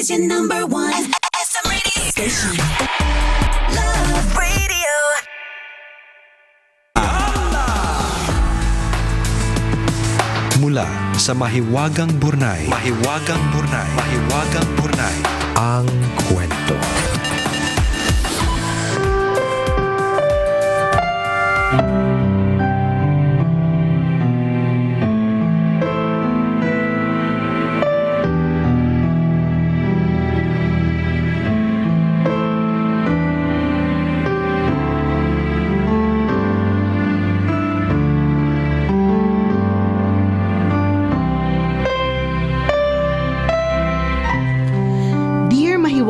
is your number one. SM radio station. Love radio. Mula sa Mahiwagang Burnay. Mahiwagang Burnay. Mahiwagang Burnay. Ang kwento.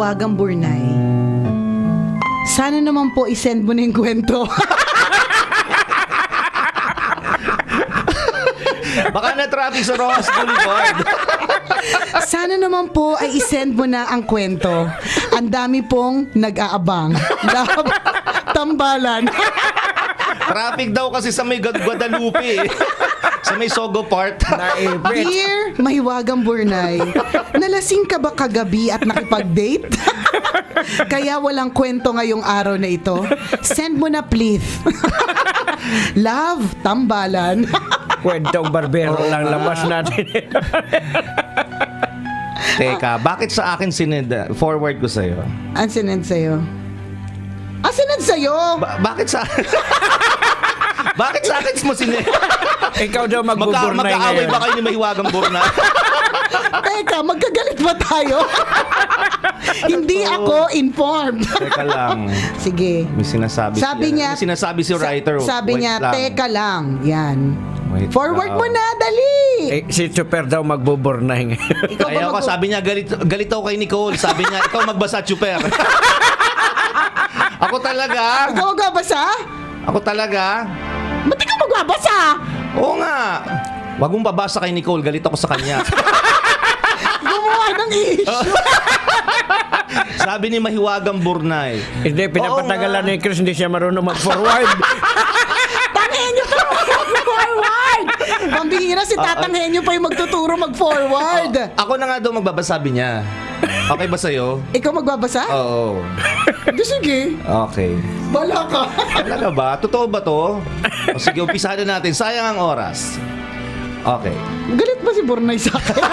Dear Mahiwagang Burnay, sana naman po isend mo na yung kwento. Baka na traffic sa Rojas Boulevard. sana naman po ay isend mo na ang kwento. Ang dami pong nag-aabang. Tambalan. traffic daw kasi sa may Guadalupe. Sa may Sogo Part. Dear Mahiwagang Burnay, nalasing ka ba kagabi at nakipag-date? Kaya walang kwento ngayong araw na ito. Send mo na please. Love, tambalan. Kwentong barbero lang labas natin. Teka, bakit sa akin sinend? Forward ko sa'yo. Ang sinend sa'yo? Ah, sinend sa'yo? Ba- bakit sa Bakit sa akin mo sinend? Ikaw daw Magka- magbuburnay magkaaway ngayon. ba kayo ni Mahiwagang Burna? Teka, magkagalit ba tayo? Hindi ako informed. Teka lang. Sige. May sinasabi Sabi siya. niya, May sinasabi si sa- writer. sabi Wait niya, lang. teka lang. Yan. Wait Forward lang. mo na, dali. Eh, si Super daw magbuburnay ngayon. Ikaw ba Ayaw ko, mag- sabi niya, galit, galit ako kay Nicole. Sabi niya, ikaw magbasa, chuper. ako talaga. Ikaw magbabasa? Ako talaga. Ba't ikaw magbabasa? Oo nga. Wag mong babasa kay Nicole. Galit ako sa kanya. Gumawa ng issue. Sabi ni Mahiwagang Burnay. Hindi, pinapatagalan ni Chris, hindi siya marunong mag-forward. Tangin niyo pa mag-forward. Pambihira si Tatang Henyo pa yung magtuturo mag-forward. Ako na nga daw magbabasa, sabi niya. Okay ba sa'yo? Ikaw magbabasa? Oo. Di, sige. Okay. Bala ka. Talaga ba? Totoo ba to? Sige, umpisahan na natin. Sayang ang oras. Okay. Galit ba si Bornay sa akin?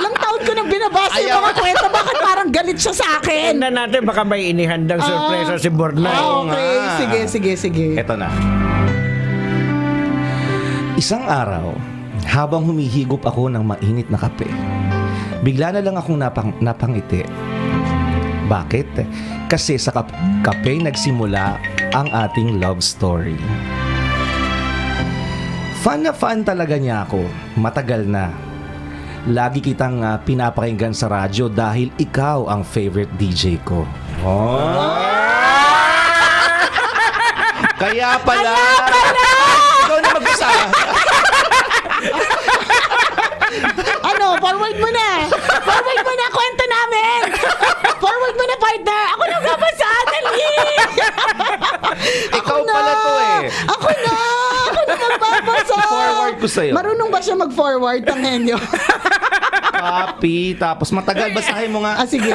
Ilang taon ko nang binabasa yung Ayaw. mga kwento. Bakit parang galit siya sa akin? Tingnan natin, baka may inihandang sorpresa si Burnay. Ah, okay. nga. Sige, sige, sige. Eto na. Isang araw, habang humihigop ako ng mainit na kape, bigla na lang akong napang, napangiti. Bakit? Kasi sa kap- kape nagsimula ang ating love story. Fan na fan talaga niya ako. Matagal na. Lagi kitang ah, pinapakinggan sa radyo dahil ikaw ang favorite DJ ko. Oh. Kaya pala. Ikaw na mag-isa. Ano, forward mo na. Forward mo na kwento namin. Forward mo na, partner. Ako na babasa, dali. Ikaw na. pala to eh. Ako na. Ako na magbabasa. Forward ko sa'yo. Marunong ba siya mag-forward, Tanghenyo? Copy. Tapos matagal. Basahin mo nga. ah, sige.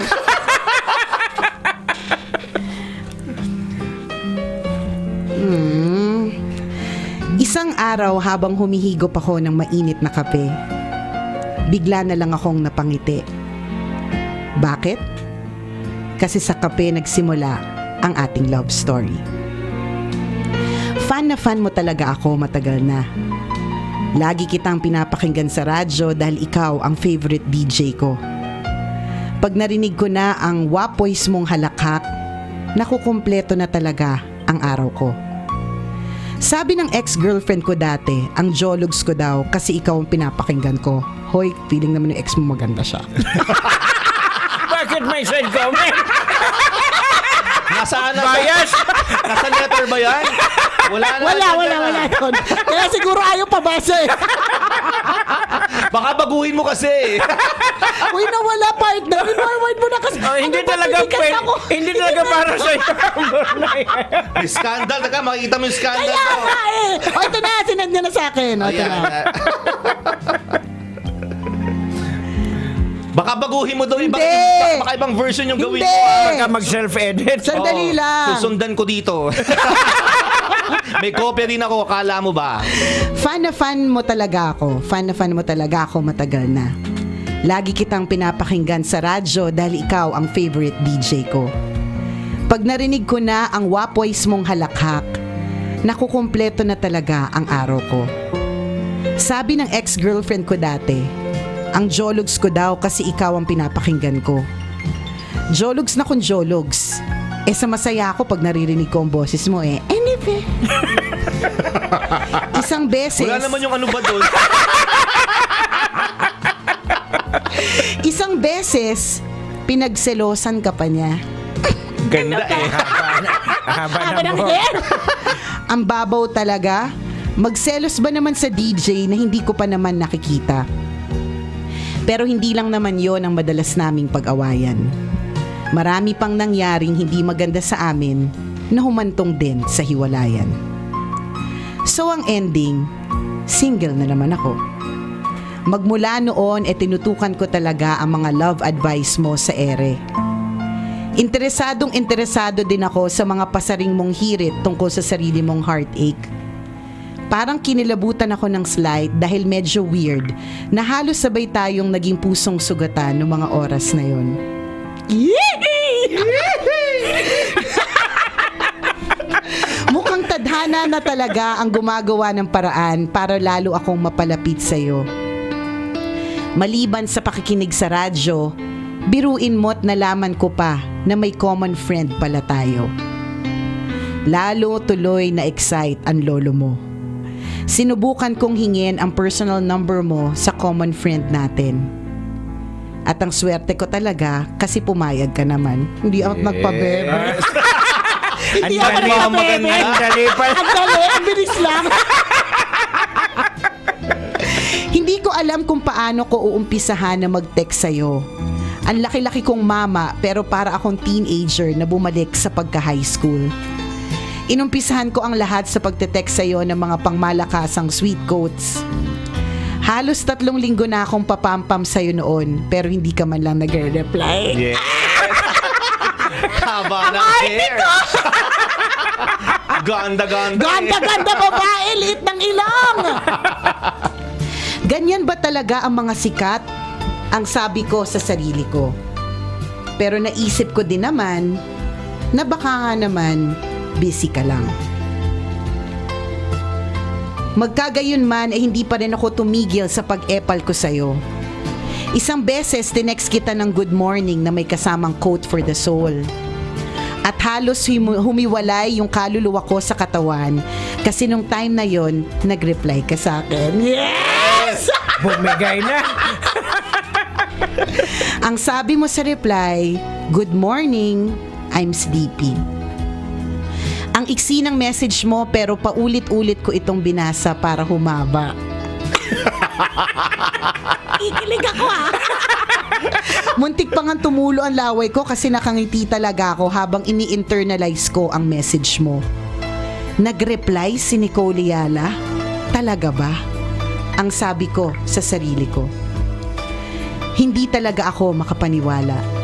Hmm. Isang araw habang humihigop ako ng mainit na kape, bigla na lang akong napangiti. Bakit? Kasi sa kape nagsimula ang ating love story. Fan na fan mo talaga ako matagal na. Lagi kitang pinapakinggan sa radyo dahil ikaw ang favorite DJ ko. Pag narinig ko na ang wapoys mong halakhak, nakukumpleto na talaga ang araw ko. Sabi ng ex-girlfriend ko dati, ang jologs ko daw kasi ikaw ang pinapakinggan ko. Hoy, feeling naman ng ex mo maganda siya. Bakit may side comment? Nasaan na? Bias! Nasa letter ba yan? Wala na. wala, wala, na. wala doon. Kaya siguro ayaw pabasa eh. Baka baguhin mo kasi. Uy, nawala partner. I-forward mo na kasi. Oh, hindi Ano talaga pwede. ako. Hindi talaga para sa iyo. May scandal. Taka, makikita mo yung scandal Kaya ko. nga eh. O, ito na. Sinend niya na sa akin. O, ito na. Baka baguhin mo daw baka, Hindi. baka, baka ibang version yung gawin Hindi. mo. ah. Baka mag-self-edit. Sandali Oo, lang. Susundan ko dito. May kopya din ako, kala mo ba? Fan na fan mo talaga ako. Fan na fan mo talaga ako matagal na. Lagi kitang pinapakinggan sa radyo dahil ikaw ang favorite DJ ko. Pag narinig ko na ang wapoys mong halakhak, nakukumpleto na talaga ang araw ko. Sabi ng ex-girlfriend ko dati, ang jologs ko daw kasi ikaw ang pinapakinggan ko. Jologs na kung jologs. Eh sa masaya ako pag naririnig ko ang boses mo eh. Anyway. Isang beses. Wala naman yung ano ba doon. Isang beses, pinagselosan ka pa niya. Ganda eh. Haba ng buhok. Ang babaw talaga. Magselos ba naman sa DJ na hindi ko pa naman nakikita? Pero hindi lang naman yon ang madalas naming pag-awayan. Marami pang nangyaring hindi maganda sa amin na humantong din sa hiwalayan. So ang ending, single na naman ako. Magmula noon e tinutukan ko talaga ang mga love advice mo sa ere. Interesadong interesado din ako sa mga pasaring mong hirit tungkol sa sarili mong heartache. Parang kinilabutan ako ng slide dahil medyo weird na halos sabay tayong naging pusong sugatan ng mga oras na yon. Mukhang tadhana na talaga ang gumagawa ng paraan para lalo akong mapalapit sa iyo. Maliban sa pakikinig sa radyo, biruin mo't nalaman ko pa na may common friend pala tayo. Lalo tuloy na excite ang lolo mo. Sinubukan kong hingin ang personal number mo sa common friend natin. At ang swerte ko talaga kasi pumayag ka naman. Hindi ako nagpabebe. Ang Hindi ako nagpabebe. ang dali pa. Ang dali, ang bilis lang. Hindi ko alam kung paano ko uumpisahan na mag-text sa'yo. Ang laki-laki kong mama pero para akong teenager na bumalik sa pagka-high school. Inumpisahan ko ang lahat sa pagte-text sa'yo ng mga pangmalakasang sweet quotes. Halos tatlong linggo na akong papampam sa'yo noon pero hindi ka man lang nagre-reply. Yes. Haba ng hair. ganda, ganda. Ganda, ganda babae, liit ng ilong. Ganyan ba talaga ang mga sikat? Ang sabi ko sa sarili ko. Pero naisip ko din naman na baka nga naman busy ka lang. Magkagayon man ay hindi pa rin ako tumigil sa pag-epal ko sa'yo. Isang beses tinext kita ng good morning na may kasamang quote for the soul. At halos hum- humiwalay yung kaluluwa ko sa katawan kasi nung time na yon nag-reply ka sa akin. Yes! Bumigay na. Ang sabi mo sa reply, Good morning, I'm sleepy. Ang iksi ng message mo pero paulit-ulit ko itong binasa para humaba. Ikilig ako ah. Muntik pa nga tumulo ang laway ko kasi nakangiti talaga ako habang ini-internalize ko ang message mo. Nag-reply si Nicole Yala? Talaga ba? Ang sabi ko sa sarili ko. Hindi talaga ako makapaniwala.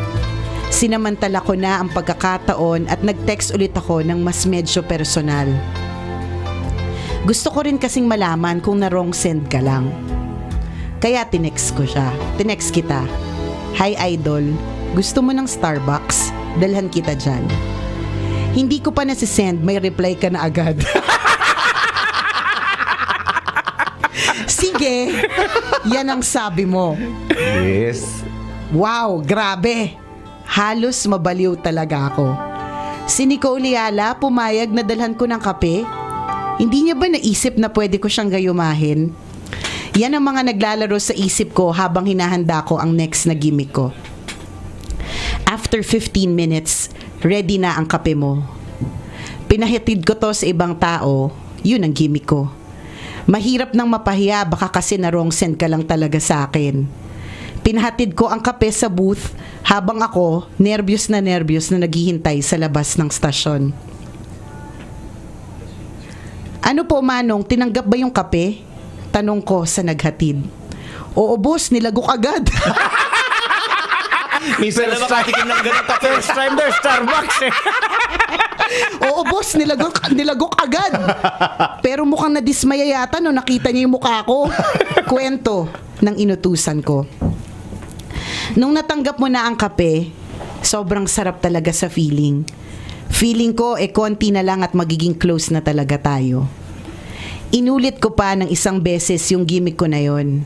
Sinamantala ko na ang pagkakataon at nag-text ulit ako ng mas medyo personal. Gusto ko rin kasing malaman kung na-wrong send ka lang. Kaya tinext ko siya. Tinext kita. Hi idol, gusto mo ng Starbucks? Dalhan kita dyan. Hindi ko pa nasisend, may reply ka na agad. Sige, yan ang sabi mo. Yes. Wow, grabe. Halos mabaliw talaga ako. Si Nicole Liala pumayag na dalhan ko ng kape. Hindi niya ba naisip na pwede ko siyang gayumahin? Yan ang mga naglalaro sa isip ko habang hinahanda ko ang next na gimmick ko. After 15 minutes, ready na ang kape mo. Pinahitid ko to sa ibang tao, yun ang gimmick ko. Mahirap nang mapahiya baka kasi na wrong send ka lang talaga sa akin. Pinahatid ko ang kape sa booth habang ako nervyos na nervyos na naghihintay sa labas ng stasyon. Ano po manong, tinanggap ba yung kape? Tanong ko sa naghatid. Oo boss, nilagok agad. Minsan lang makatikim ng ganun kape. First time there, Starbucks eh. Oo, boss, nilagok, nilagok agad. Pero mukhang nadismaya yata no nakita niya yung mukha ko. Kwento ng inutusan ko. Nung natanggap mo na ang kape, sobrang sarap talaga sa feeling. Feeling ko, eh, konti na lang at magiging close na talaga tayo. Inulit ko pa ng isang beses yung gimmick ko na yon.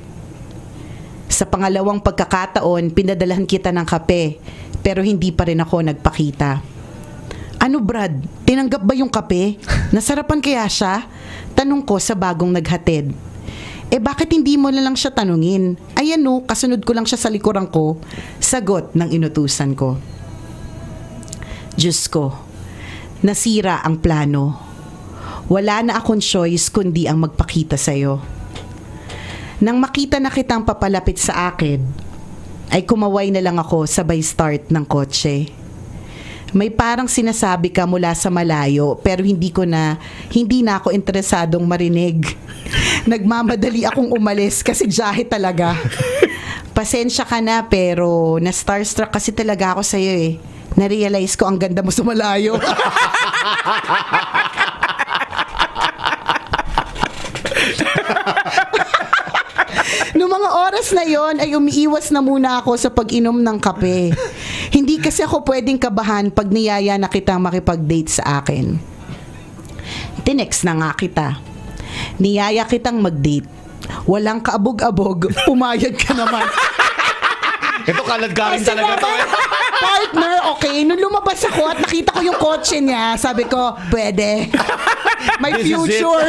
Sa pangalawang pagkakataon, pinadalahan kita ng kape, pero hindi pa rin ako nagpakita. Ano Brad, tinanggap ba yung kape? Nasarapan kaya siya? Tanong ko sa bagong naghatid. Eh bakit hindi mo na lang siya tanungin? Ayan no, kasunod ko lang siya sa likuran ko. Sagot ng inutusan ko. Diyos ko, nasira ang plano. Wala na akong choice kundi ang magpakita sa'yo. Nang makita na kitang papalapit sa akin, ay kumaway na lang ako sabay start ng kotse. May parang sinasabi ka mula sa malayo pero hindi ko na hindi na ako interesadong marinig. Nagmamadali akong umalis kasi jahe talaga. Pasensya ka na pero na starstruck kasi talaga ako sa iyo eh. Na-realize ko ang ganda mo sa malayo. Noong mga oras na yon ay umiiwas na muna ako sa pag-inom ng kape. Hindi kasi ako pwedeng kabahan pag niyaya na kita makipag-date sa akin. Tinext na nga kita. Niyaya kitang mag-date. Walang kaabog-abog, pumayag ka naman. Ito kalad-karin Kasi talaga to eh. Partner, okay. Nung lumabas ako at nakita ko yung kotse niya, sabi ko, pwede. May This is it. future.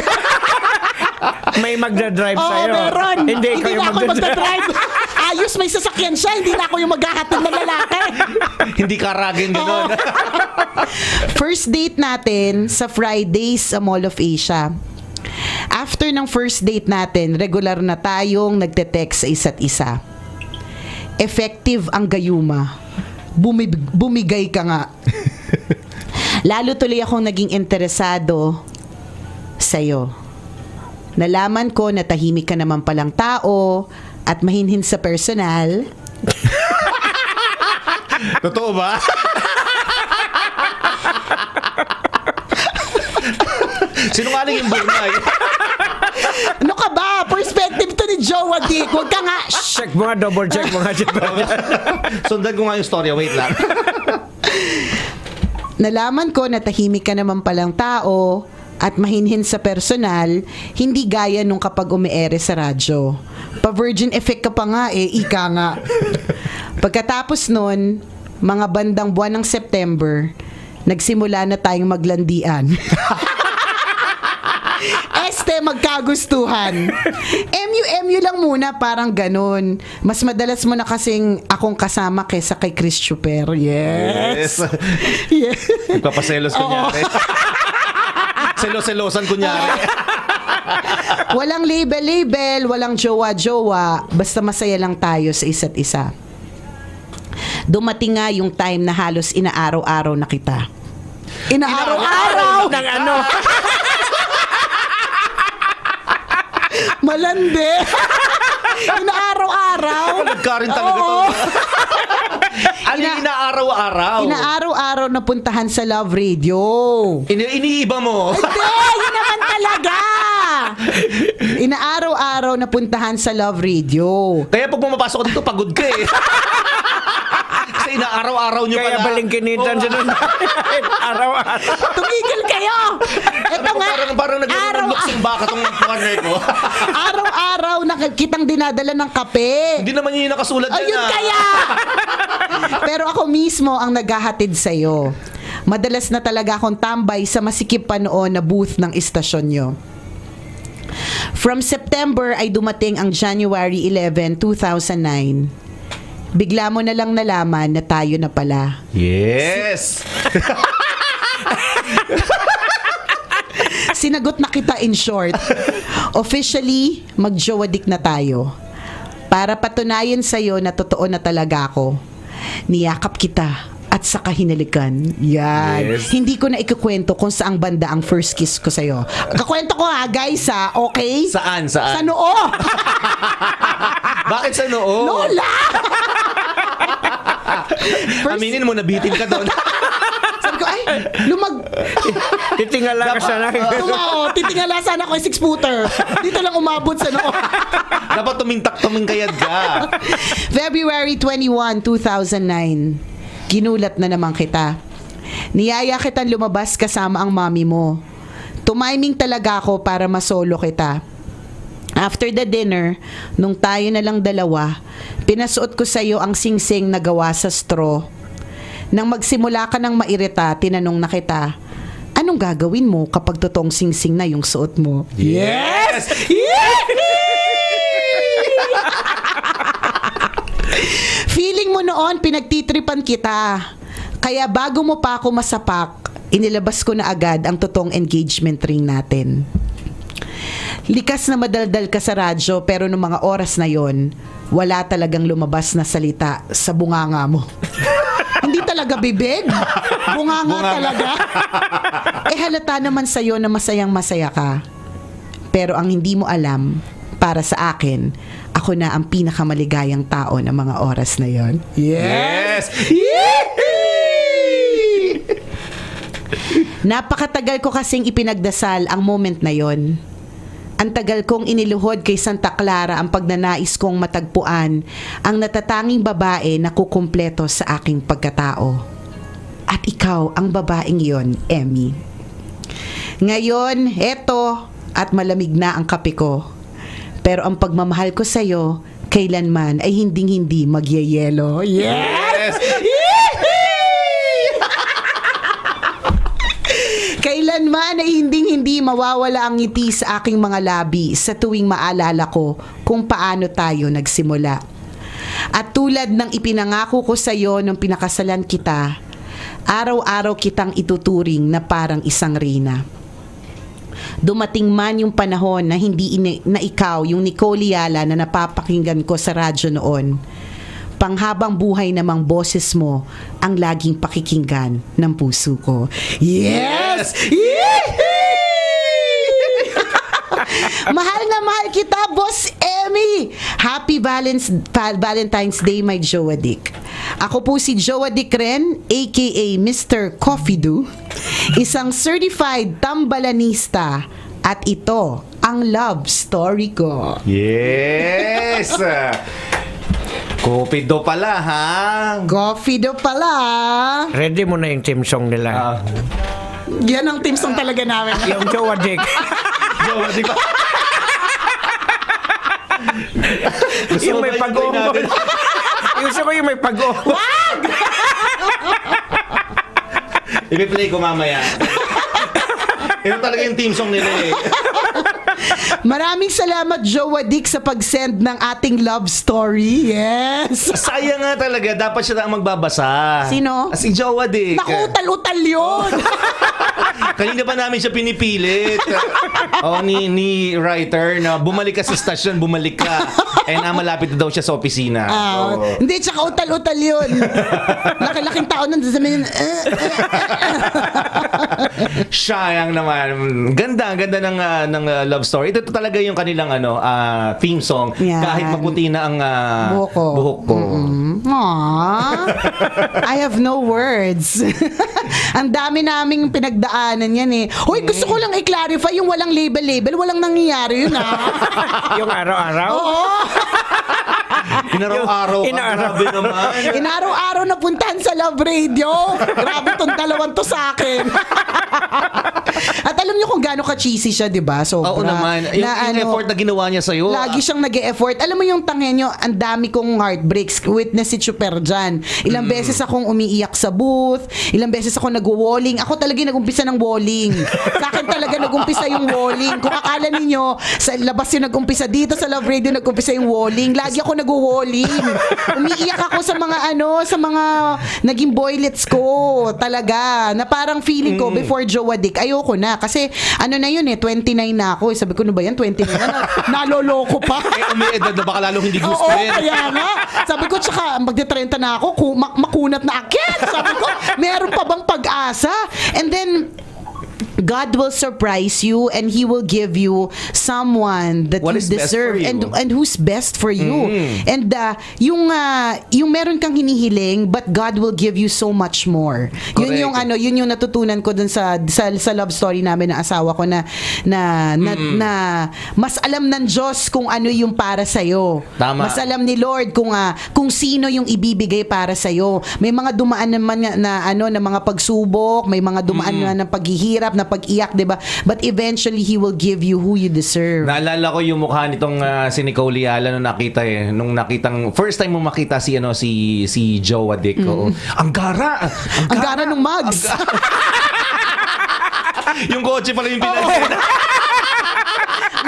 May magdadrive Oo, sa'yo. meron. Hindi, ikaw yung na ako magdadrive. magdadrive. Ayos, may sasakyan siya. Hindi na ako yung maghahatid ng lalaki. Hindi karagin ganun. First date natin sa Fridays sa Mall of Asia. After ng first date natin, regular na tayong nagte-text sa isa't isa. Effective ang gayuma. Bumib- bumigay ka nga. Lalo tuloy akong naging interesado sa'yo. Nalaman ko na tahimik ka naman palang tao at mahinhin sa personal. Totoo ba? Sinungaling yung burnay. Ano ka ba? Perspective to ni Joe Dick. Huwag ka nga. Shh! Check mo nga, double check mo nga. Sundan ko nga yung storya. Wait lang. Nalaman ko na tahimik ka naman palang tao at mahinhin sa personal, hindi gaya nung kapag umiere sa radyo. Pa-virgin effect ka pa nga eh, ika nga. Pagkatapos nun, mga bandang buwan ng September, nagsimula na tayong maglandian. Este, magkagustuhan. MU-MU lang muna, parang ganun. Mas madalas mo na kasing akong kasama kesa kay Chris Chuper. Yes. yes. Nagpapaselos kunyari. Selo-selosan kunyari. Walang label-label, walang jowa-jowa, basta masaya lang tayo sa isa't isa. Dumating nga yung time na halos inaaraw-araw na kita. Inaaraw-araw! Ng ano? Malandi! inaaraw-araw! Nagkarin talaga to. Ano yung inaaraw-araw? Inaaraw-araw na puntahan sa Love Radio. Ini- iniiba mo. Hindi, yun naman talaga! Inaaraw-araw na puntahan sa Love Radio. Kaya pag pumapasok ka dito, pagod ka eh. Kasi inaaraw-araw nyo Kaya pala. balingkinitan siya nun. Araw-araw. Tumigil kayo! Ito nga, parang, parang nagkaroon ng araw- luksong baka tong partner ko. araw-araw na kitang dinadala ng kape. Hindi naman yun yung nakasulat dyan Ayun ah. kaya! Pero ako mismo ang naghahatid sa'yo. Madalas na talaga akong tambay sa masikip pa noon na booth ng istasyon nyo. From September ay dumating ang January 11, 2009. Bigla mo na lang nalaman na tayo na pala. Yes! Sinagot na kita in short. Officially, magjowadik na tayo. Para patunayan sa'yo na totoo na talaga ako. Niyakap kita at saka hinalikan. Yan. Yes. Hindi ko na ikukwento kung saang banda ang first kiss ko sa'yo. Kakwento ko ha, guys ha, okay? Saan? Sa Saan? noo! Bakit sa noo? Lola! Aminin mo, nabitin ka doon. Sabi ko, ay, lumag... Titingala ka sana. Tumao, titingala sana ako yung six-footer. Dito lang umabot sa noo. Dapat tumintak tumingkayad ka. February 21, 2009. Ginulat na naman kita. Niyaya kitang lumabas kasama ang mami mo. Tumiming talaga ako para masolo kita. After the dinner, nung tayo na lang dalawa, pinasuot ko sa iyo ang singsing na gawa sa straw. Nang magsimula ka ng mairita, tinanong na kita, anong gagawin mo kapag totoong singsing na yung suot mo? Yes! Feeling mo noon, pinagtitripan kita. Kaya bago mo pa ako masapak, inilabas ko na agad ang totoong engagement ring natin. Likas na madaldal ka sa radyo pero nung mga oras na yon, wala talagang lumabas na salita sa bunganga mo. Hindi talaga bibig. Bunganga, talaga. eh halata naman sa'yo na masayang masaya ka. Pero ang hindi mo alam, para sa akin, ako na ang pinakamaligayang tao ng mga oras na yon. Yes! Napakatagal ko kasing ipinagdasal ang moment na yon. Ang tagal kong iniluhod kay Santa Clara ang pagnanais kong matagpuan ang natatanging babae na kukumpleto sa aking pagkatao. At ikaw ang babaeng yon, Emmy. Ngayon, eto, at malamig na ang kape ko. Pero ang pagmamahal ko sa'yo, kailanman ay hinding-hindi magyayelo. Yes! Kailanman ay hinding-hindi mawawala ang ngiti sa aking mga labi sa tuwing maalala ko kung paano tayo nagsimula. At tulad ng ipinangako ko sa iyo nung pinakasalan kita, araw-araw kitang ituturing na parang isang reyna. Dumating man yung panahon na hindi ini- na ikaw, yung Nicole Yala na napapakinggan ko sa radyo noon, panghabang buhay namang boses mo ang laging pakikinggan ng puso ko. Yes! mahal na mahal kita, Boss Emmy! Happy Valens, Val- Valentine's Day, my Joa Dick. Ako po si Joa Dick Ren, aka Mr. Coffee Do, isang certified tambalanista at ito ang love story ko. Yes! Kupido pala, ha? Coffee Do pala. Ready mo na yung team song nila. Ah, Yan ang team song talaga namin. yung Jowa Dick. Jowa, di ba? yung may pag-o. yung gusto ko yung may pag-o. I-play ko mamaya. Ito talaga yung team song nila eh. Maraming salamat, Joe Dick, sa pag-send ng ating love story. Yes! Sayang nga talaga, dapat siya na ang magbabasa. Sino? Si Jowa Dick. Naku, utal-utal yun! Kanina pa namin siya pinipilit. o ni, ni writer na bumalik ka sa stasyon, bumalik ka. Eh na malapit na daw siya sa opisina. Ah, Oo. Hindi, tsaka utal-utal yun. Laki-laking tao nandun sa mga, uh, Sayang naman. Ganda, ganda ng ah, ng ah, love story. Ito, talaga yung kanilang ano ah, theme song. Yan. Kahit maputi na ang ah, Buhok ko. buhok ko. Aww. I have no words. Ang dami naming pinagdaanan yan eh. Hoy, gusto ko lang i-clarify yung walang label-label. Walang nangyayari yun ah. yung araw-araw. Oo. Inaraw-araw ka. Inaraw. Grabe naman. Inaraw-araw na puntahan sa Love Radio. Grabe tong dalawang to sa akin. At alam niyo kung gaano ka-cheesy siya, di ba? Sobra. Oo naman. Yung, Na yung ano, effort na ginawa niya sa'yo. Lagi siyang nag effort Alam mo yung tanghenyo, ang dami kong heartbreaks. Witness si Chuper dyan. Ilang Mm. beses akong umiiyak sa booth. Ilang beses ako nag-walling. Ako talaga yung nag-umpisa ng walling. Sa akin talaga nag-umpisa yung walling. Kung akala ninyo, sa labas yung nag-umpisa dito sa Love Radio, nag-umpisa yung walling. Lagi ako nag-walling. Umiiyak ako sa mga ano, sa mga naging boylets ko. Talaga. Na parang feeling Mm. ko before Joe Dick, ayoko na. Kasi ano na yun eh, 29 na ako. Eh, Sabi ko, ano ba yan? 29 na. na naloloko pa. Eh, umiedad na baka lalong hindi gusto Oo, rin. kaya nga. Sabi ko, tsaka magte-30 na ako, ku- mak- makunat na akit. Sabi ko, meron pa bang pag-asa? And then, God will surprise you and He will give you someone that What you is best deserve you. and and who's best for you. And uh, yung uh, yung meron kang hinihiling but God will give you so much more. Yun Correct. yung ano, yun yung natutunan ko dun sa sa, sa love story namin ng asawa ko na na na, na mas alam ng Diyos kung ano yung para sa Tama. Mas alam ni Lord kung ah, kung sino yung ibibigay para sa May mga dumaan naman na, na ano na mga pagsubok, may mga dumaan na ng paghihirap, na pag-iyak, 'di ba? But eventually he will give you who you deserve. Naalala ko yung mukha nitong ah, si Nicole Yala nung nakita eh. Nung nakitang, first time mo makita si, ano, si, si Joe Adick. oo. Ang gara! Mm. Ang gara ng mugs. yung kotse pala yung pinag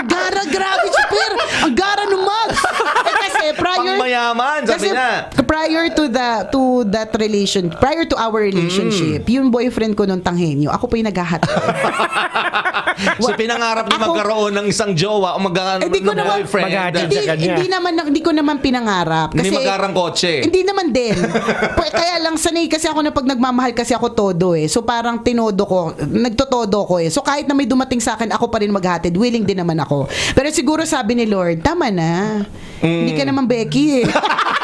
Ang gara, grabe, super. Ang gara ng mugs. Eh, kasi prior Pangmayaman, sabi kasi na. Prior to the to that relation, prior to our relationship, Mm. yung boyfriend ko nung tanghenyo, ako pa yung naghahat. So pinangarap niya Ako- magkaroon ng isang jowa o magkaroon Eh, di ko ng naman- boyfriend. Hindi, sa kanya. hindi naman hindi ko naman pinangarap Hindi kasi magkarang kotse. Hindi naman din. Kaya lang sanay kasi ako na pag nagmamahal kasi ako todo eh. So parang tinodo ko, nagtotodo ko eh. So kahit na may dumating sa akin, ako pa rin maghatid. Willing din naman ako. Pero siguro sabi ni Lord, tama na. Hindi ka naman Becky eh.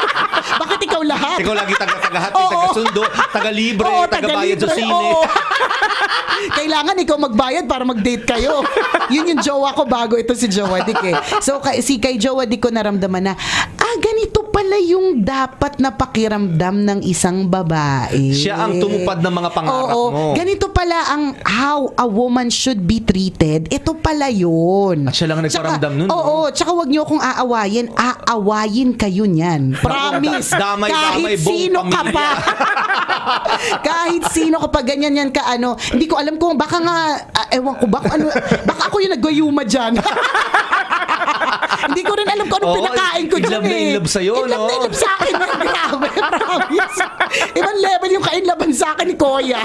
Lahat? Ikaw lagi taga-tagahat, Oo. taga-sundo, taga-libre, Oo, taga-bayad sa taga-libre, sine. oo. Kailangan ikaw magbayad para mag-date kayo. Yun yung jowa ko bago ito si Jowa Dick eh. So kay, si kay Jowa Dick ko naramdaman na, pala yung dapat na pakiramdam ng isang babae. Siya ang tumupad ng mga pangarap Oo, mo. Ganito pala ang how a woman should be treated. Ito pala yun. At siya lang nagparamdam nun, no? Oo, tsaka wag niyo akong aawayin. Aawayin kayo niyan. Promise. Damay, Kahit damay, buong sino ka pa. Kahit sino ka pa ganyan yan ka ano, hindi ko alam kung baka nga ah, ewan ko baka ano baka ako yung nagwayuma diyan. hindi ko rin alam kung Oo, pinakain ko dyan na eh. in love sa'yo, In love na no? in love sa akin. yan. Grabe, promise. Ibang level yung kainlaban sa akin ni Koya.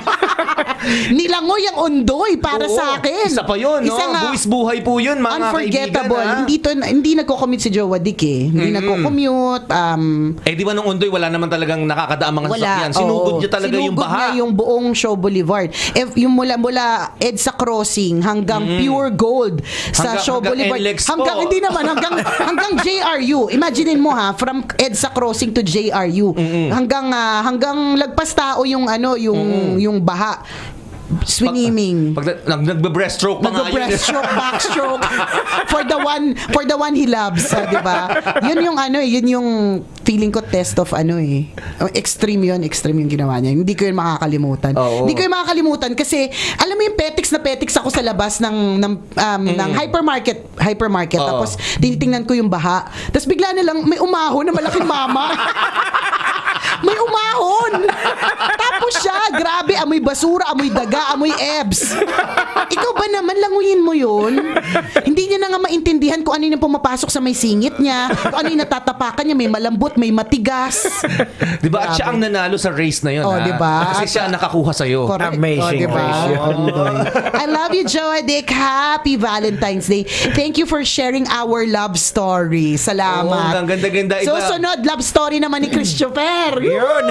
Nilangoy ang undoy para Oo, sa akin. Isa pa yun, no? Isa nga, Buwis buhay po yun, mga unforgettable. kaibigan. ha? Hindi to hindi nagko-commute si Jowa Dick eh. Hindi nagko-commute. Um, Eh di ba nung undoy, wala naman talagang nakakadaang mga wala. sasakyan. Sinugod Oo. niya talaga yung Sinugod baha. niya yung buong Show Boulevard. If yung mula mula EDSA Crossing hanggang Pure Gold sa Hanggang- Show hanggang Boulevard. NLEX po. hanggang hindi naman hanggang hanggang JRU. Imaginein mo ha, from EDSA Crossing to JRU. Hanggang ah, hanggang lagpas tao yung ano, yung yung baha. Swimming. Pag, pag nag, nagbe-breaststroke pa nga yun. Nag-breaststroke, backstroke for the one for the one he loves, ah, 'di ba? Yun yung ano, eh, yun yung feeling ko test of ano eh. Oh, Extreme yun, extreme yung ginawa niya. Hindi ko yun makakalimutan. Oo. Hindi ko yun makakalimutan kasi alam mo yung petiks na petiks ako sa labas ng ng um, ng hypermarket, hypermarket. Oo. Tapos tinitingnan ko yung baha. Tapos bigla na lang may umahon na malaking mama. may umahon. Tapos siya, grabe, amoy basura, amoy daga, amoy ebs. Ikaw ba naman, languyin mo yun? Hindi niya na nga maintindihan kung ano yung pumapasok sa may singit niya, kung ano yung natatapakan niya, may malambot, may matigas. Di ba? At siya ang nanalo sa race na yun. Oh, ha? di ba? Kasi siya ang nakakuha sa'yo. Correct. Amazing diba? race yun. Oo. I love you, Joa Dick. Happy Valentine's Day. Thank you for sharing our love story. Salamat. Oo, ang ganda-ganda. Iba- Susunod, love story naman ni Christopher. Yun.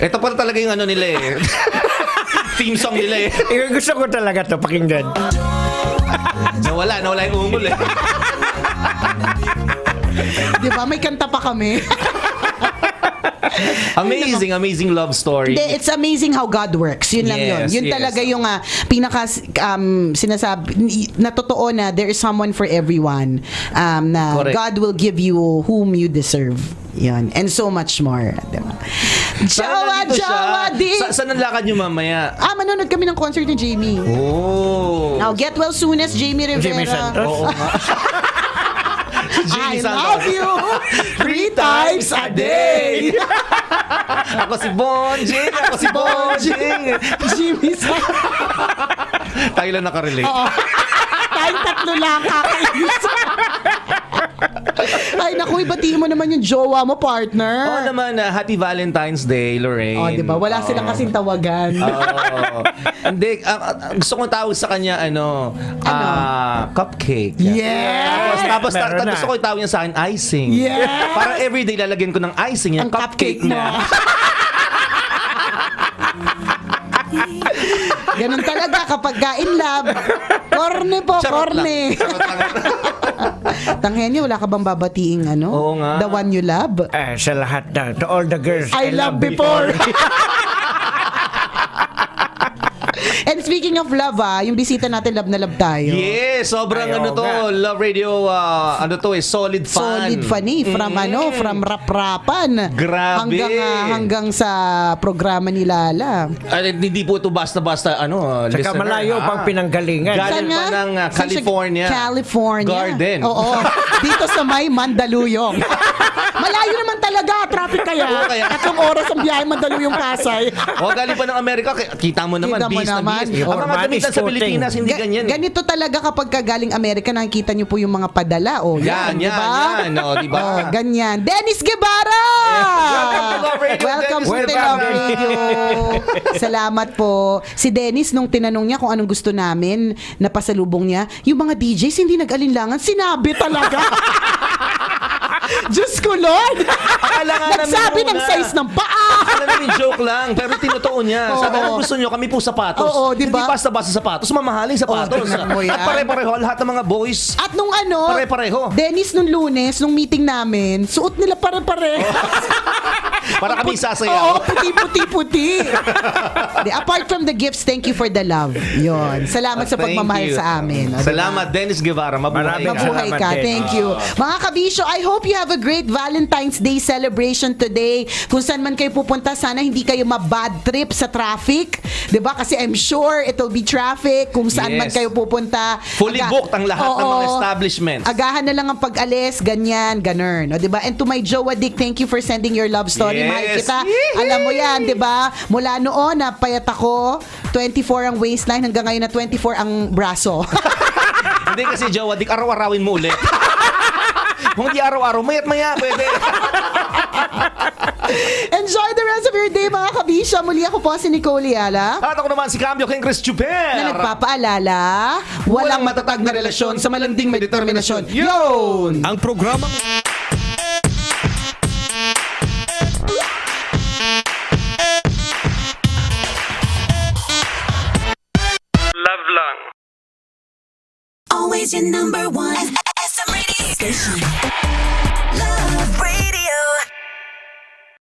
Ito pala talaga yung ano nila eh. Theme song nila eh. Eh, gusto ko talaga to pakinggan. Nawala, nawala yung ungol eh. Di ba? May kanta pa kami. Amazing, amazing love story. Hindi, it's amazing how God works. Yun lang yun. Yes, Yun yes. talaga yung ah, pinaka um, sinasabi, na totoo na there is someone for everyone. Um, na Correct. God will give you whom you deserve. Yun. And so much more. Diba? Jawa? Jawa, di! Sa, saan lakad nyo mamaya? ah, manonood kami ng concert ni Jamie. Oh. Now, get well soonest, Jamie Rivera. Jimmy Santos. Oo nga. I Jimmy Santos. love you three times a day. Ako si Bonjing. Ako si Bonjing. Jimmy Santos. Tayo lang nakarelate. Oo. Tayong tatlo lang kakainis. Ay, naku, ibatiin mo naman yung jowa mo, partner. Oo naman, ah, Happy Valentine's Day, Lorraine. Oh, di ba? Wala silang kasing tawagan. Oo. Hindi, ang- ang- gusto kong tawag sa kanya, ano, ah, cupcake. Yes! Tapos, tapos ta- ta- gusto ko itawag niya sa akin, icing. Yes! Para everyday lalagyan ko ng icing niya, Ang cupcake cupcake, na. Ganun talaga. kapag ka in love. Corny po, corny. Lang. Tanghenyo, wala ka bang babating ano? Oo nga. The one you love? Eh, sa lahat na, to all the girls I love before. And speaking of love ah, yung bisita natin love na love tayo. Yes, sobrang Ay, ano to, nga. Love Radio, ah, ano to eh, solid fan. Solid funny from ano, from rap-rapan. Grabe. Hanggang ah, hanggang sa programa ni Lala. Ay, hindi po ito basta-basta, ano, ah, Saka listener. malayo ah. pang pinanggalingan. Galing Saan nga? pa ng ah, Saan siya- California. California. Garden. Oo. Dito sa may Mandaluyong. Malayo naman talaga. Traffic kaya. Oo, kaya. Tatlong oras ang biyahe Mandaluyong Pasay. O, galing pa ng Amerika, ki- kita mo naman, Kita mo na naman. Bis. Ang mga is sa. Pilipinas, hindi Ga- ganyan. eh. Ganito talaga kapag ka galing Amerika, nakikita niyo po yung mga padala. O, Yan, yan, di yan, ba? yan. O, di ba? Oh, ganyan. Dennis Guevara! Welcome to Love Radio, Welcome Dennis Guevara. Love Radio. Salamat po. Si Dennis, nung tinanong niya kung anong gusto namin, napasalubong niya, yung mga DJs hindi nag-alinlangan, sinabi talaga. Diyos ko, Lord! Akala nga namin Nagsabi ng size ng paa! Akala namin joke lang, pero tinutuon niya. Oo. Sabi, ano gusto nyo? Kami po sapatos. Oo, di ba? Hindi basta-basta sapatos, mamahaling sapatos. Tingnan mo yan. At pare-pareho, lahat ng mga boys. At nung ano, Pare-pareho. Dennis nung lunes, nung meeting namin, suot nila pare-pare. Para kami Oo, sasayaw. puti-puti-puti. Di, apart from the gifts, thank you for the love. Yon. Salamat sa Thank pagmamahal you. sa amin. O, diba? Salamat, Dennis Guevara. Mabuhay Maraming ka. Mabuhay Salamat ka. din. Thank you. Mga kabisyo, I hope you have a great Valentine's Day celebration today. Kung saan man kayo pupunta, sana hindi kayo ma-bad trip sa traffic. ba? Kasi I'm sure it'll be traffic kung saan man Yes. kayo pupunta. Fully Aga- booked ang lahat ng mga Oo. establishments. Agahan na lang ang pag-alis, ganyan, ganun. O, ba? And to my Jowa Dick, thank you for sending your love story. Yes. Mahal kita. Yee! Alam mo 'yan, 'di ba? Mula noon na payat ako, 24 ang waistline hanggang ngayon na 24 ang braso. Hindi kasi Jowa, dik araw-arawin mo ulit. Kung hindi araw-araw, mayat maya, pwede. Enjoy the rest of your day mga kabisya. Muli ako po si Nicole Yala. At ako naman si Cambio King Chris Chuper. Na nagpapaalala, walang matatag na relasyon sa malanding may determinasyon. Yun! Ang programang Always your number one. SM Radio Station.